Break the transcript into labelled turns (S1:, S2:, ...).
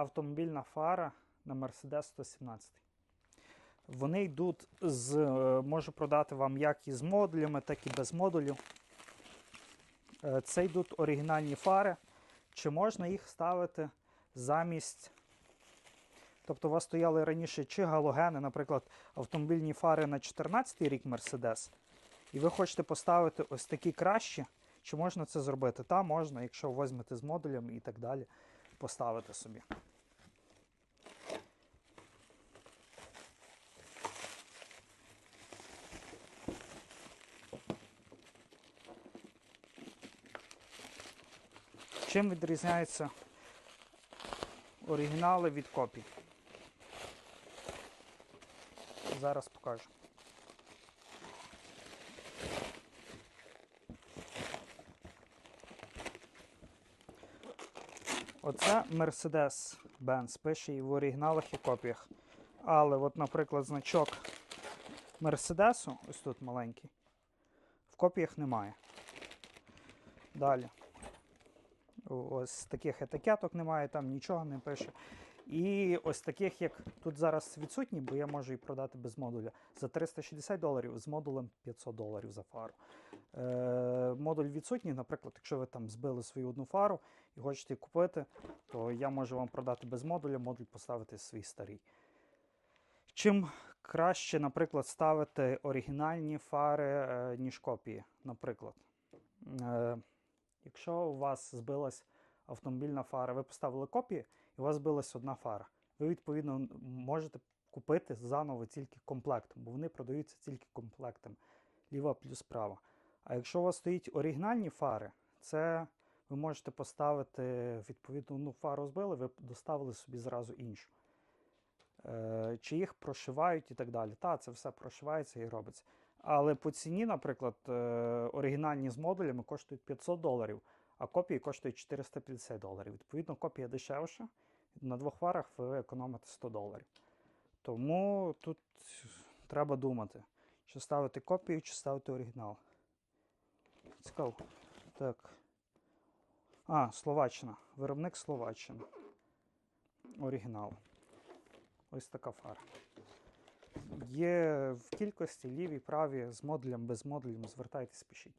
S1: автомобільна фара на Mercedes 117. Вони йдуть з. е, Можу продати вам як із модулями, так і без модулів. Е, Це йдуть оригінальні фари. Чи можна їх ставити замість. Тобто у вас стояли раніше чи галогени, наприклад, автомобільні фари на 14 рік Mercedes, і ви хочете поставити ось такі кращі, чи можна це зробити? Та можна, якщо візьмете з модулями і так далі, поставити собі. Чим відрізняються оригінали від копій? Зараз покажу. Оце Mercedes-Benz, пише і в оригіналах і копіях. Але, от, наприклад, значок Мерседесу, ось тут маленький, в копіях немає. Далі. Ось таких етикеток немає, там нічого не пише. І ось таких, як тут зараз відсутні, бо я можу її продати без модуля за 360 доларів, з модулем 500 доларів за фару. Е, модуль відсутній, наприклад, якщо ви там збили свою одну фару і хочете купити, то я можу вам продати без модуля, модуль поставити свій старий. Чим краще, наприклад, ставити оригінальні фари, е, ніж копії. Наприклад, е, якщо у вас збилась автомобільна фара, ви поставили копії, і у вас збилась одна фара. Ви, відповідно, можете купити заново тільки комплектом, бо вони продаються тільки комплектом. Ліва плюс права. А якщо у вас стоїть оригінальні фари, це ви можете поставити, відповідно, ну, фару збили, ви доставили собі зразу іншу. Е, чи їх прошивають і так далі. Та, це все прошивається і робиться. Але по ціні, наприклад, е, оригінальні з модулями коштують 500 доларів, а копії коштують 450 доларів. Відповідно, копія дешевша. На двох фарах ви економите 100 доларів. Тому тут треба думати, чи ставити копію, чи ставити оригінал. Цікаво. Так. А, Словаччина. Виробник Словаччина. Оригінал. Ось така фара. Є в кількості ліві, праві, з модулем, без модулем. Звертайтесь, пишіть.